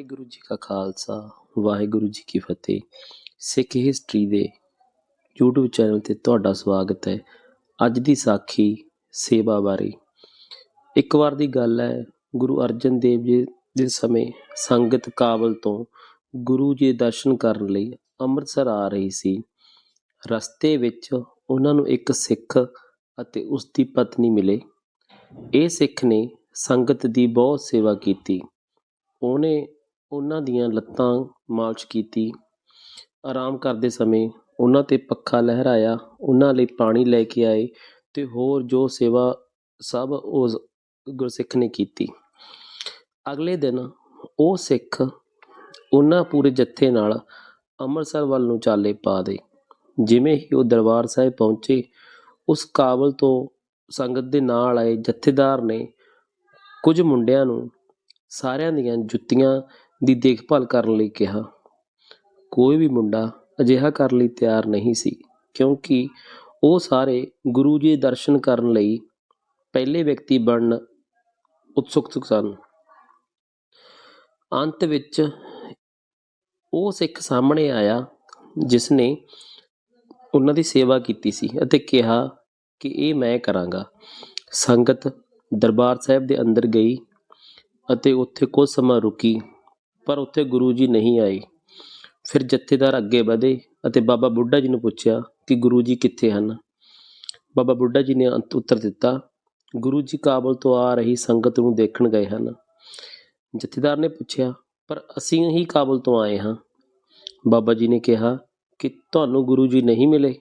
ਵਾਹਿਗੁਰੂ ਜੀ ਕਾ ਖਾਲਸਾ, ਵਾਹਿਗੁਰੂ ਜੀ ਕੀ ਫਤਿਹ। ਸਿੱਖ ਹਿਸਟਰੀ ਦੇ YouTube ਚੈਨਲ ਤੇ ਤੁਹਾਡਾ ਸਵਾਗਤ ਹੈ। ਅੱਜ ਦੀ ਸਾਖੀ ਸੇਵਾ ਬਾਰੇ। ਇੱਕ ਵਾਰ ਦੀ ਗੱਲ ਹੈ, ਗੁਰੂ ਅਰਜਨ ਦੇਵ ਜੀ ਦੇ ਸਮੇਂ ਸੰਗਤ ਕਾਬਲ ਤੋਂ ਗੁਰੂ ਜੀ ਦੇ ਦਰਸ਼ਨ ਕਰਨ ਲਈ ਅੰਮ੍ਰਿਤਸਰ ਆ ਰਹੀ ਸੀ। ਰਸਤੇ ਵਿੱਚ ਉਹਨਾਂ ਨੂੰ ਇੱਕ ਸਿੱਖ ਅਤੇ ਉਸ ਦੀ ਪਤਨੀ ਮਿਲੇ। ਇਹ ਸਿੱਖ ਨੇ ਸੰਗਤ ਦੀ ਬਹੁਤ ਸੇਵਾ ਕੀਤੀ। ਉਹਨੇ ਉਹਨਾਂ ਦੀਆਂ ਲੱਤਾਂ ਮਾਲਸ਼ ਕੀਤੀ। ਆਰਾਮ ਕਰਦੇ ਸਮੇਂ ਉਹਨਾਂ ਤੇ ਪੱਖਾ ਲਹਿਰਾਇਆ, ਉਹਨਾਂ ਲਈ ਪਾਣੀ ਲੈ ਕੇ ਆਏ ਤੇ ਹੋਰ ਜੋ ਸੇਵਾ ਸਭ ਉਸ ਗੁਰਸਿੱਖ ਨੇ ਕੀਤੀ। ਅਗਲੇ ਦਿਨ ਉਹ ਸਿੱਖ ਉਹਨਾਂ ਪੂਰੇ ਜੱਥੇ ਨਾਲ ਅੰਮ੍ਰਿਤਸਰ ਵੱਲ ਨੂੰ ਚਾਲੇ ਪਾ ਦੇ। ਜਿਵੇਂ ਹੀ ਉਹ ਦਰਬਾਰ ਸਾਹਿਬ ਪਹੁੰਚੇ, ਉਸ ਕਾਬਲ ਤੋਂ ਸੰਗਤ ਦੇ ਨਾਲ ਆਏ ਜਥੇਦਾਰ ਨੇ ਕੁਝ ਮੁੰਡਿਆਂ ਨੂੰ ਸਾਰਿਆਂ ਦੀਆਂ ਜੁੱਤੀਆਂ ਦੀ ਦੇਖਭਾਲ ਕਰਨ ਲਈ ਕਿਹਾ। ਕੋਈ ਵੀ ਮੁੰਡਾ ਅਜਿਹਾ ਕਰਨ ਲਈ ਤਿਆਰ ਨਹੀਂ ਸੀ, ਕਿਉਂਕਿ ਉਹ ਸਾਰੇ ਗੁਰੂ ਜੀ ਦੇ ਦਰਸ਼ਨ ਕਰਨ ਲਈ ਪਹਿਲੇ ਵਿਅਕਤੀ ਬਣਨ ਉਤਸੁਕ ਸਨ। ਅੰਤ ਵਿੱਚ ਉਹ ਸਿੱਖ ਸਾਹਮਣੇ ਆਇਆ ਜਿਸ ਨੇ ਉਹਨਾਂ ਦੀ ਸੇਵਾ ਕੀਤੀ ਸੀ ਅਤੇ ਕਿਹਾ ਕਿ ਇਹ ਮੈਂ ਕਰਾਂਗਾ। ਸੰਗਤ ਦਰਬਾਰ ਸਾਹਿਬ ਦੇ ਅੰਦਰ ਗਈ ਅਤੇ ਉੱਥੇ ਕੁਝ ਸਮਾਂ ਰੁਕੀ। ਪਰ ਉੱਥੇ ਗੁਰੂ ਜੀ ਨਹੀਂ ਆਏ। ਫਿਰ ਜਥੇਦਾਰ ਅੱਗੇ ਵਧੇ ਅਤੇ ਬਾਬਾ ਬੁੱਢਾ ਜੀ ਨੂੰ ਪੁੱਛਿਆ ਕਿ ਗੁਰੂ ਜੀ ਕਿੱਥੇ ਹਨ? ਬਾਬਾ ਬੁੱਢਾ ਜੀ ਨੇ ਅੰਤ ਉੱਤਰ ਦਿੱਤਾ, ਗੁਰੂ ਜੀ ਕਾਬਲ ਤੋਂ ਆ ਰਹੀ ਸੰਗਤ ਨੂੰ ਦੇਖਣ ਗਏ ਹਨ। ਜਥੇਦਾਰ ਨੇ ਪੁੱਛਿਆ, ਪਰ ਅਸੀਂ ਹੀ ਕਾਬਲ ਤੋਂ ਆਏ ਹਾਂ? ਬਾਬਾ ਜੀ ਨੇ ਕਿਹਾ, ਕਿ ਤੁਹਾਨੂੰ ਗੁਰੂ ਜੀ ਨਹੀਂ ਮਿਲੇ?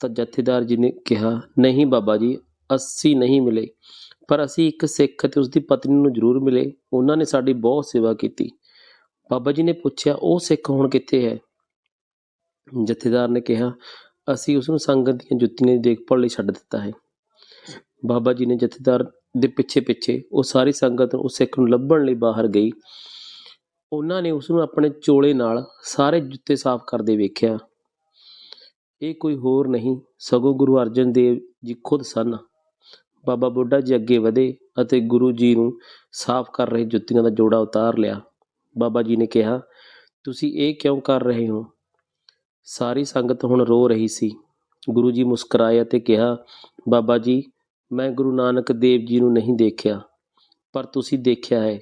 ਤਾਂ ਜਥੇਦਾਰ ਜੀ ਨੇ ਕਿਹਾ, ਨਹੀਂ ਬਾਬਾ ਜੀ, ਅਸੀਂ ਨਹੀਂ ਮਿਲੇ। ਪਰ ਅਸੀਂ ਇੱਕ ਸਿੱਖ ਤੇ ਉਸ ਦੀ ਪਤਨੀ ਨੂੰ ਜ਼ਰੂਰ ਮਿਲੇ। ਉਹਨਾਂ ਨੇ ਸਾਡੀ ਬਹੁਤ ਸੇਵਾ ਕੀਤੀ। ਬਾਬਾ ਜੀ ਨੇ ਪੁੱਛਿਆ, ਉਹ ਸਿੱਖ ਹੁਣ ਕਿੱਥੇ ਹੈ? ਜਥੇਦਾਰ ਨੇ ਕਿਹਾ, ਅਸੀਂ ਉਸ ਨੂੰ ਸੰਗਤ ਦੀਆਂ ਜੁੱਤੀਆਂ ਦੀ ਦੇਖਭਾਲ ਲਈ ਛੱਡ ਦਿੱਤਾ ਹੈ। ਬਾਬਾ ਜੀ ਨੇ ਜਥੇਦਾਰ ਦੇ ਪਿੱਛੇ ਪਿੱਛੇ ਉਹ ਸਾਰੀ ਸੰਗਤ ਉਸ ਸਿੱਖ ਨੂੰ ਲੱਭਣ ਲਈ ਬਾਹਰ ਗਈ। ਉਹਨਾਂ ਨੇ ਉਸ ਨੂੰ ਆਪਣੇ ਚੋਲੇ ਨਾਲ ਸਾਰੇ ਜੁੱਤੇ ਸਾਫ਼ ਕਰਦੇ ਵੇਖਿਆ। ਇਹ ਕੋਈ ਹੋਰ ਨਹੀਂ, ਸਗੋਂ ਗੁਰੂ ਅਰਜਨ ਦੇਵ ਜੀ ਖੁਦ ਸਨ। ਬਾਬਾ ਬੁੱਢਾ ਜੀ ਅੱਗੇ ਵਧੇ ਅਤੇ ਗੁਰੂ ਜੀ ਨੂੰ ਸਾਫ਼ ਕਰ ਰਹੇ ਜੁੱਤੀਆਂ ਦਾ ਜੋੜਾ ਉਤਾਰ ਲਿਆ। ਬਾਬਾ ਜੀ ਨੇ ਕਿਹਾ, ਤੁਸੀਂ ਇਹ ਕਿਉਂ ਕਰ ਰਹੇ ਹੋ? ਸਾਰੀ ਸੰਗਤ ਹੁਣ ਰੋ ਰਹੀ ਸੀ। ਗੁਰੂ ਜੀ ਮੁਸਕਰਾਏ ਅਤੇ ਕਿਹਾ, ਬਾਬਾ ਜੀ, ਮੈਂ ਗੁਰੂ ਨਾਨਕ ਦੇਵ ਜੀ ਨੂੰ ਨਹੀਂ ਦੇਖਿਆ, ਪਰ ਤੁਸੀਂ ਦੇਖਿਆ ਹੈ।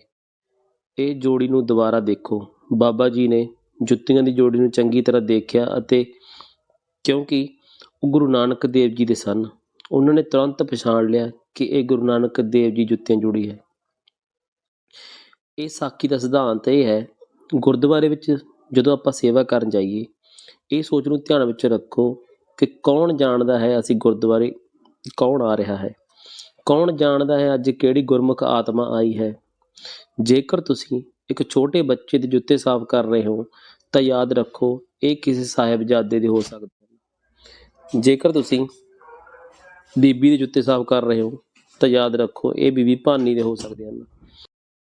ਇਹ ਜੋੜੀ ਨੂੰ ਦੁਬਾਰਾ ਦੇਖੋ। ਬਾਬਾ ਜੀ ਨੇ ਜੁੱਤੀਆਂ ਦੀ ਜੋੜੀ ਨੂੰ ਚੰਗੀ ਤਰ੍ਹਾਂ ਦੇਖਿਆ ਅਤੇ ਕਿਉਂਕਿ ਉਹ ਗੁਰੂ ਨਾਨਕ ਦੇਵ ਜੀ ਦੇ ਸਨ, ਉਹਨਾਂ ਨੇ ਤੁਰੰਤ ਪਛਾਣ ਲਿਆ ਕਿ ਇਹ ਗੁਰੂ ਨਾਨਕ ਦੇਵ ਜੀ ਜੁੱਤੀਆਂ ਜੋੜੀ ਹੈ। ਇਹ ਸਾਖੀ ਦਾ ਸਿਧਾਂਤ ਇਹ ਹੈ, ਗੁਰਦੁਆਰੇ ਵਿੱਚ ਜਦੋਂ ਆਪਾਂ ਸੇਵਾ ਕਰਨ ਜਾਈਏ, ਇਹ ਸੋਚ ਨੂੰ ਧਿਆਨ ਵਿੱਚ ਰੱਖੋ ਕਿ ਕੌਣ ਜਾਣਦਾ ਹੈ ਅਸੀਂ ਗੁਰਦੁਆਰੇ ਕੌਣ ਆ ਰਿਹਾ ਹੈ। ਕੌਣ ਜਾਣਦਾ ਹੈ ਅੱਜ ਕਿਹੜੀ ਗੁਰਮੁਖ ਆਤਮਾ ਆਈ ਹੈ। ਜੇਕਰ ਤੁਸੀਂ ਇੱਕ ਛੋਟੇ ਬੱਚੇ ਦੇ ਜੁੱਤੇ ਸਾਫ਼ ਕਰ ਰਹੇ ਹੋ, ਤਾਂ ਯਾਦ ਰੱਖੋ ਇਹ ਕਿਸੇ ਸਾਹਿਬਜ਼ਾਦੇ ਦੇ ਹੋ ਸਕਦੇ ਹਨ ਜੇਕਰ ਤੁਸੀਂ ਬੀਬੀ ਦੇ ਜੁੱਤੇ ਸਾਫ਼ ਕਰ ਰਹੇ ਹੋ, ਤਾਂ ਯਾਦ ਰੱਖੋ ਇਹ ਬੀਬੀ ਭਾਨੀ ਦੇ ਹੋ ਸਕਦੇ ਹਨ।